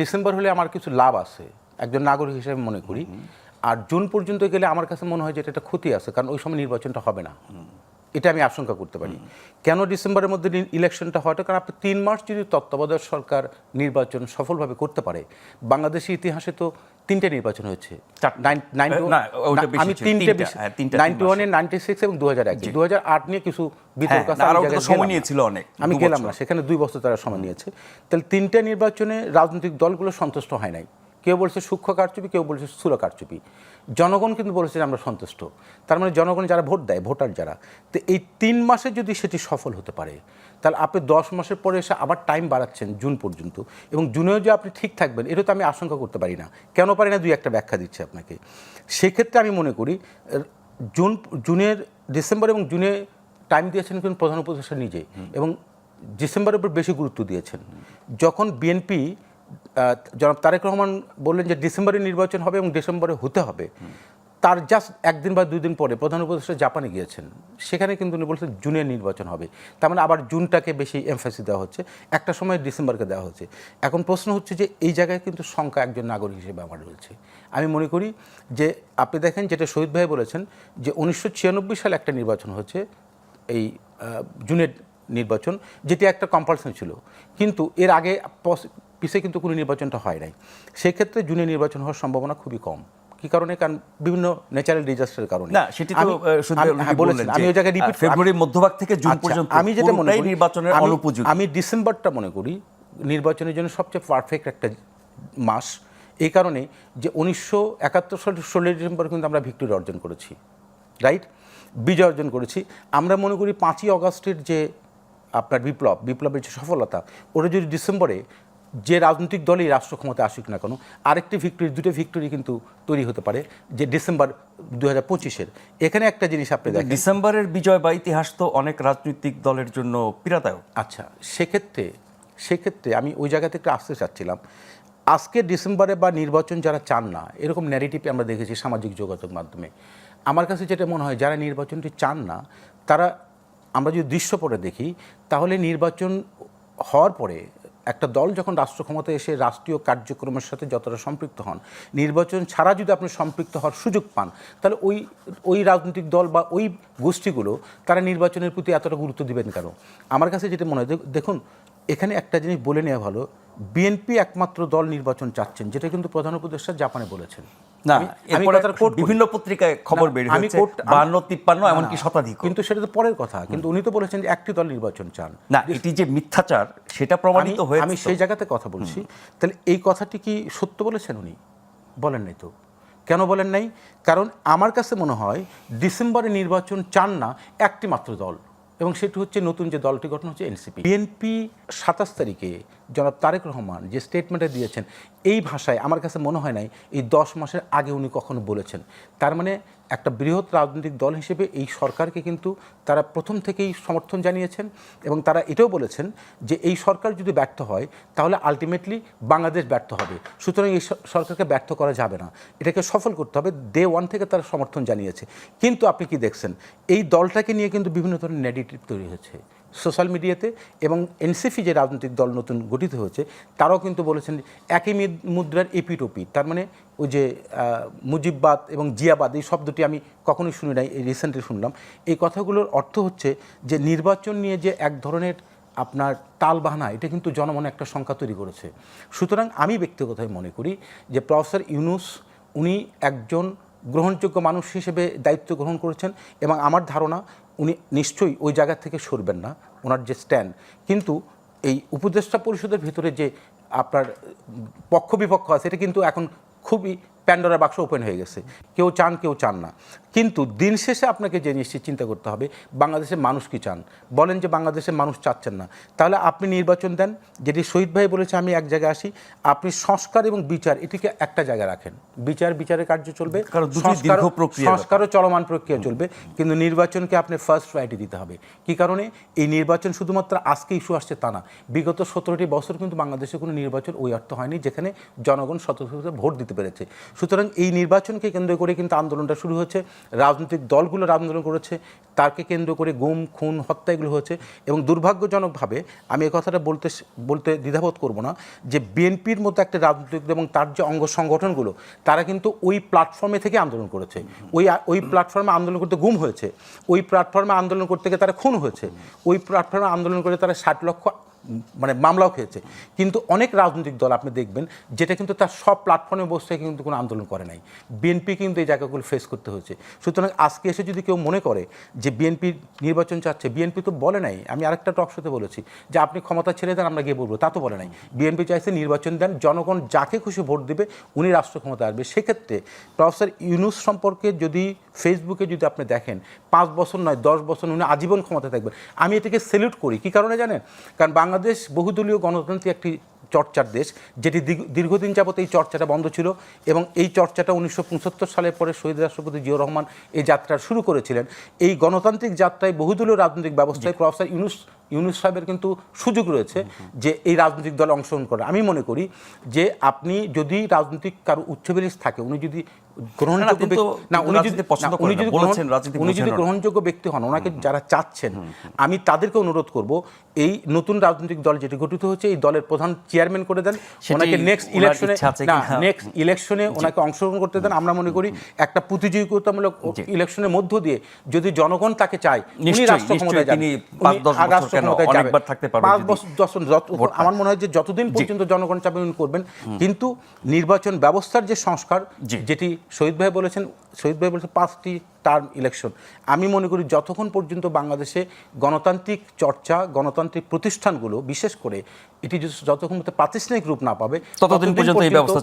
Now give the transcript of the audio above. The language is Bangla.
ডিসেম্বর হলে আমার কিছু লাভ আছে একজন নাগরিক হিসেবে মনে করি। আর জুন পর্যন্ত গেলে আমার কাছে মনে হয় যে এটা একটা ক্ষতি আছে কারণ ওই সময় নির্বাচনটা হবে না। এটা আমি আশঙ্কা করতে পারি। কেন ডিসেম্বরের মধ্যে ইলেকশনটা হয়তো কারণ আপনি তিন মাস যদি তত্ত্বাবধায়ক সরকার নির্বাচন সফলভাবে করতে পারে বাংলাদেশের ইতিহাসে তো তিনটে নির্বাচন হয়েছে। আমি তিনটে হ্যাঁ, নাইনটি ওয়ানে নাইনটি সিক্স এবং দু হাজার এক। দু হাজার আট নিয়ে কিছু বিতর্ক হ্যাঁ, তো সময়। নিয়েছিল অনেক, আমি গেলাম না সেখানে দুই বছর তারা সময় নিয়েছে। তাহলে তিনটে নির্বাচনে রাজনৈতিক দলগুলো সন্তুষ্ট হয় নাই। কেউ বলছে সূক্ষ্ম কারচুপি কেউ বলছে স্থূল কারচুপি। জনগণ কিন্তু বলেছে যে আমরা সন্তুষ্ট। তার মানে জনগণ যারা ভোট দেয় ভোটার যারা তো এই তিন মাসে যদি সেটি সফল হতে পারে তাহলে আপনি দশ মাসের পরে এসে আবার টাইম বাড়াচ্ছেন জুন পর্যন্ত এবং জুনেও যে আপনি ঠিক থাকবেন এটা তো আমি আশঙ্কা করতে পারি না। কেন পারি না? দুই একটা ব্যাখ্যা দিচ্ছে আপনাকে। সেক্ষেত্রে আমি মনে করি জুন জুনের ডিসেম্বর এবং জুনে টাইম দিয়েছেন কিন্তু প্রধান উপদেষ্টা নিজে এবং ডিসেম্বরের উপর বেশি গুরুত্ব দিয়েছেন। যখন বিএনপি জনাব তারেক রহমান বললেন যে ডিসেম্বরে নির্বাচন হবে এবং ডিসেম্বরে হতে হবে। তার জাস্ট একদিন বা দুই দিন পরে প্রধান উপদেষ্টা জাপানে গিয়েছেন। সেখানে কিন্তু উনি বলছেন জুনের নির্বাচন হবে। তার মানে আবার জুনটাকে বেশি এমফাসিস দেওয়া হচ্ছে। একটা সময় ডিসেম্বরকে দেওয়া হচ্ছে। এখন প্রশ্ন হচ্ছে যে এই জায়গায় কিন্তু সংখ্যা একজন নাগরিক হিসেবে আমার রয়েছে। আমি মনে করি যে আপনি দেখেন যেটা শহীদ ভাই বলেছেন যে উনিশশো ছিয়ানব্বই সালে একটা নির্বাচন হচ্ছে, এই জুনের নির্বাচন, যেটি একটা কম্পালশন ছিল। কিন্তু এর আগে পস- পিছে কিন্তু কোনো নির্বাচনটা হয় নাই। সেক্ষেত্রে জুনে নির্বাচন হওয়ার সম্ভাবনা খুবই কম। কি কারণে? কারণ বিভিন্ন ন্যাচারাল ডিজাস্টারের কারণে। না সেটি তো হ্যাঁ, বলেছেন। আমি ওই জায়গায় রিপিট ফেব্রুয়ারির মধ্যভাগ থেকে জুন আচ্ছা, পর্যন্ত আমি যেটা মনে করি নির্বাচনের অনুপযোগী। আমি ডিসেম্বরটা মনে করি নির্বাচনের জন্য সবচেয়ে পারফেক্ট একটা মাস। এই কারণে যে উনিশশো একাত্তর সালের ষোলোই ডিসেম্বর কিন্তু আমরা ভিক্টোরি অর্জন করেছি। রাইট বিজয় অর্জন করেছি। আমরা মনে করি পাঁচই অগস্টের যে আপনার বিপ্লব বিপ্লবের যে সফলতা ওটা যদি ডিসেম্বরে যে রাজনৈতিক দলই রাষ্ট্র ক্ষমতা আসুক না কেন আরেকটি ভিক্টোরি দুটো ভিক্টরি কিন্তু তৈরি হতে পারে যে ডিসেম্বর দু হাজার পঁচিশের। এখানে একটা জিনিস আপনি দেখেন। ডিসেম্বরের বিজয় বা ইতিহাস তো অনেক রাজনৈতিক দলের জন্য পীড়াদায়ক। আচ্ছা সেক্ষেত্রে সেক্ষেত্রে আমি ওই জায়গা থেকে আসতে চাচ্ছিলাম। আজকে ডিসেম্বরে বা নির্বাচন যারা চান না এরকম ন্যারেটিভ আমরা দেখেছি সামাজিক যোগাযোগ মাধ্যমে। আমার কাছে যেটা মনে হয় যারা নির্বাচনটি চান না তারা আমরা যদি দৃশ্যপটে দেখি তাহলে নির্বাচন হওয়ার পরে একটা দল যখন রাষ্ট্র ক্ষমতায় এসে রাষ্ট্রীয় কার্যক্রমের সাথে যতটা সম্পৃক্ত হন, নির্বাচন ছাড়া যদি আপনি সম্পৃক্ত হওয়ার সুযোগ পান, তাহলে ওই ওই রাজনৈতিক দল বা ওই গোষ্ঠীগুলো তারা নির্বাচনের প্রতি এতটা গুরুত্ব দিবেন কেন? আমার কাছে যেটা মনে হয় দেখ- দেখুন, এখানে একটা জিনিস বলে নেওয়া ভালো, বিএনপি একমাত্র দল নির্বাচন চাচ্ছেন, যেটা কিন্তু প্রধান উপদেষ্টা জাপানে বলেছেন। না এরপরে। বিভিন্ন পত্রিকায় খবর বের হয়েছে বান্ন তিপ্পান্ন এমনকি শতাধিক। কিন্তু সেটা তো পরের কথা। কিন্তু উনি তো বলেছেন যে একটি দল নির্বাচন চান। না এটি যে মিথ্যাচার সেটা প্রমাণিত হয়েছে আমি সেই জায়গাতে কথা বলছি। তাহলে এই কথাটি কি সত্য বলেছেন উনি? বলেন নাই তো। কেন বলেন নাই? কারণ আমার কাছে মনে হয় ডিসেম্বরে নির্বাচন চান না একটি মাত্র দল। এবং সেটি হচ্ছে নতুন যে দলটি গঠন হচ্ছে এনসিপি। বিএনপি সাতাশ তারিখে জনাব তারেক রহমান যে স্টেটমেন্টে দিয়েছেন এই ভাষায় আমার কাছে মনে হয় নাই, এই দশ মাসের আগে উনি কখনো বলেছেন। তার মানে একটা বৃহৎ রাজনৈতিক দল হিসেবে এই সরকারকে কিন্তু তারা প্রথম থেকেই সমর্থন জানিয়েছেন এবং তারা এটাও বলেছেন যে এই সরকার যদি ব্যর্থ হয়, তাহলে আলটিমেটলি বাংলাদেশ ব্যর্থ হবে। সুতরাং এই সরকারকে ব্যর্থ করা যাবে না। এটাকে সফল করতে হবে ডে ওয়ান থেকে তারা সমর্থন জানিয়েছে। কিন্তু আপনি কি দেখছেন? এই দলটাকে নিয়ে কিন্তু বিভিন্ন ধরনের নেগেটিভ তৈরি হয়েছে সোশ্যাল মিডিয়াতে এবং এনসিপি যে রাজনৈতিক দল নতুন গঠিত হয়েছে, তারাও কিন্তু বলেছেন একই মিদ- মুদ্রার এপিটোপি। তার মানে ওই যে মুজিববাদ এবং জিয়াবাদ, এই শব্দটি আমি কখনোই শুনি নাই, এই রিসেন্টলি শুনলাম। এই কথাগুলোর অর্থ হচ্ছে যে, নির্বাচন নিয়ে যে এক ধরনের আপনার তালবাহানা, এটা কিন্তু জনমনে একটা সংখ্যা তৈরি করেছে। সুতরাং আমি ব্যক্তিগতভাবে মনে করি যে, প্রফেসর ইউনুস, উনি একজন গ্রহণযোগ্য মানুষ হিসেবে দায়িত্ব গ্রহণ করেছেন এবং আমার ধারণা উনি নিশ্চয়ই ওই জায়গা থেকে সরবেন না, ওনার যে স্ট্যান্ড কিন্তু এই উপদেষ্টা পরিষদের ভিতরে যে আপনার পক্ষ বিপক্ষ আছে, এটা কিন্তু এখন খুবই প্যান্ডোরা বাক্স ওপেন হয়ে গেছে। কেউ চান কেউ চান না। কিন্তু দিন শেষে আপনাকে যে নিশ্চিত চিন্তা করতে হবে বাংলাদেশের মানুষ কি চান? বলেন যে বাংলাদেশের মানুষ চাচ্ছেন না। তাহলে আপনি নির্বাচন দেন যেটি শহীদ ভাই বলেছে আমি এক জায়গায় আসি। আপনি সংস্কার এবং বিচার এটিকে একটা জায়গায় রাখেন। বিচার বিচারের কার্য চলবে। কারণ সংস্কারও- চলমান প্রক্রিয়া চলবে। কিন্তু নির্বাচনকে আপনি ফার্স্ট প্রায়োরিটি দিতে হবে। কি কারণে? এই নির্বাচন শুধুমাত্র আজকে ইস্যু আসছে তা না। বিগত সতেরোটি বছর কিন্তু বাংলাদেশে কোনো নির্বাচন ওই অর্থ হয়নি যেখানে জনগণ স্বতঃস্ফূর্ত ভোট দিতে পেরেছে। সুতরাং এই নির্বাচনকে কেন্দ্র করে কিন্তু আন্দোলনটা শুরু হয়েছে রাজনৈতিক দলগুলো আন্দোলন করেছে তাকে কেন্দ্র করে গুম, খুন হত্যা এগুলো হয়েছে এবং দুর্ভাগ্যজনকভাবে আমি এই কথাটা বলতে বলতে দ্বিধাবোধ করব না যে বিএনপির মতো একটা রাজনৈতিক এবং তার যে অঙ্গ সংগঠনগুলো, তারা কিন্তু ওই প্ল্যাটফর্মে থেকে আন্দোলন করেছে। ওই ওই প্ল্যাটফর্মে আন্দোলন করতে গুম হয়েছে। ওই প্ল্যাটফর্মে আন্দোলন করতে গিয়ে তারা খুন হয়েছে। ওই প্ল্যাটফর্মে আন্দোলন করে তারা ষাট লক্ষ মানে মামলাও খেয়েছে। কিন্তু অনেক রাজনৈতিক দল আপনি দেখবেন, যেটা কিন্তু তার সব প্ল্যাটফর্মে বসে কিন্তু কোনো আন্দোলন করে নাই। বিএনপি কিন্তু এই জায়গাগুলো ফেস করতে হয়েছে। সুতরাং আজকে এসে যদি কেউ মনে করে যে বিএনপি নির্বাচন চাচ্ছে বিএনপি তো বলে নাই, আমি আরেকটা টক শোতে বলেছি যে আপনি ক্ষমতা ছেড়ে দেন, আমরা গিয়ে বলব, তা তো বলে নাই। বিএনপি চাইছে নির্বাচন দেন, জনগণ যাকে খুশি ভোট দেবে, উনি রাষ্ট্র ক্ষমতা আসবে। সেক্ষেত্রে প্রফেসর ইউনুস সম্পর্কে যদি ফেসবুকে যদি আপনি দেখেন পাঁচ বছর নয় দশ বছর উনি আজীবন ক্ষমতা থাকবেন। আমি এটাকে সেলিউট করি। কি কারণে জানেন? কারণ বাংলাদেশ বহুদলীয় গণতান্ত্রিক একটি চর্চার দেশ যেটি দীর্ঘ- দীর্ঘদিন যাবত এই চর্চাটা বন্ধ ছিল এবং এই চর্চাটা উনিশশো সালের পরে শহীদ রাষ্ট্রপতি জিয়াউর রহমান এই যাত্রা শুরু করেছিলেন। এই গণতান্ত্রিক যাত্রায় বহুদলীয় রাজনৈতিক ব্যবস্থায় প্রফেসর ইউনুস ইউনুস সাহেবের কিন্তু সুযোগ রয়েছে যে এই রাজনৈতিক দলে অংশগ্রহণ করা আমি মনে করি যে আপনি যদি রাজনৈতিক কারও উচ্চবিলিস থাকে উনি যদি গ্রহণযোগ্য ব্যক্তি- হন ওনাকে যারা চাচ্ছেন আমি তাদেরকে অনুরোধ করব এই নতুন রাজনৈতিক দল যেটি গঠিত হচ্ছে এই দলের প্রধান চেয়ারম্যান করে দেন। ওনাকে নেক্সট ইলেকশনে? নেক্সট ইলেকশনে ওনাকে অংশগ্রহণ করতে দেন। আমরা মনে করি একটা প্রতিযোগিতামূলক ইলেকশনের মধ্য দিয়ে যদি জনগণ তাকে চায় উনি রাষ্ট্র ক্ষমতায় যান পাঁচ বছর দশ আমার মনে হয় যে যতদিন পর্যন্ত জনগণ উনি করবেন কিন্তু নির্বাচন ব্যবস্থার যে সংস্কার যেটি শহীদ ভাই বলেছেন শহীদ ভাই বলেছেন পাঁচটি টার্ম ইলেকশন আমি মনে করি যতক্ষণ পর্যন্ত বাংলাদেশে গণতান্ত্রিক চর্চা গণতান্ত্রিক প্রতিষ্ঠানগুলো বিশেষ করে এটি যতক্ষণ পর্যন্ত প্রাতিষ্ঠানিক রূপ না পাবে ততদিন পর্যন্ত এই ব্যবস্থা